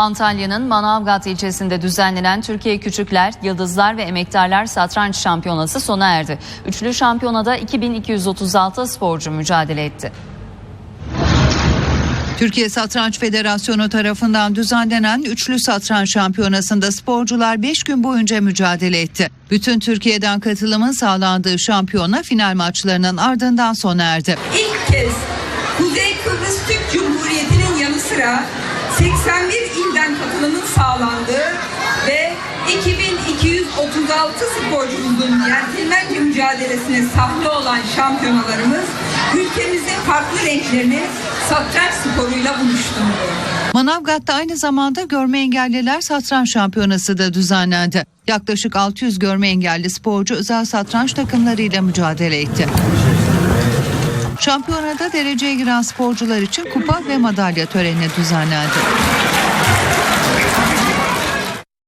Antalya'nın Manavgat ilçesinde düzenlenen Türkiye Küçükler, Yıldızlar ve Emektarlar Satranç Şampiyonası sona erdi. Üçlü şampiyonada 2236 sporcu mücadele etti. Türkiye Satranç Federasyonu tarafından düzenlenen üçlü satranç şampiyonasında sporcular 5 gün boyunca mücadele etti. Bütün Türkiye'den katılımın sağlandığı şampiyona final maçlarının ardından sona erdi. İlk kez Kuzey Kıbrıs Türk Cumhuriyeti'nin yanı sıra 81 ilden katılımın sağlandığı ve 2236 sporcumuzun centilmence mücadelesine sahne olan şampiyonalarımız ülkemizin farklı renklerini satranç sporuyla buluşturdu. Manavgat'ta aynı zamanda görme engelliler satranç şampiyonası da düzenlendi. Yaklaşık 600 görme engelli sporcu özel satranç takımlarıyla mücadele etti. Şampiyonada dereceye giren sporcular için kupa ve madalya töreni düzenlendi.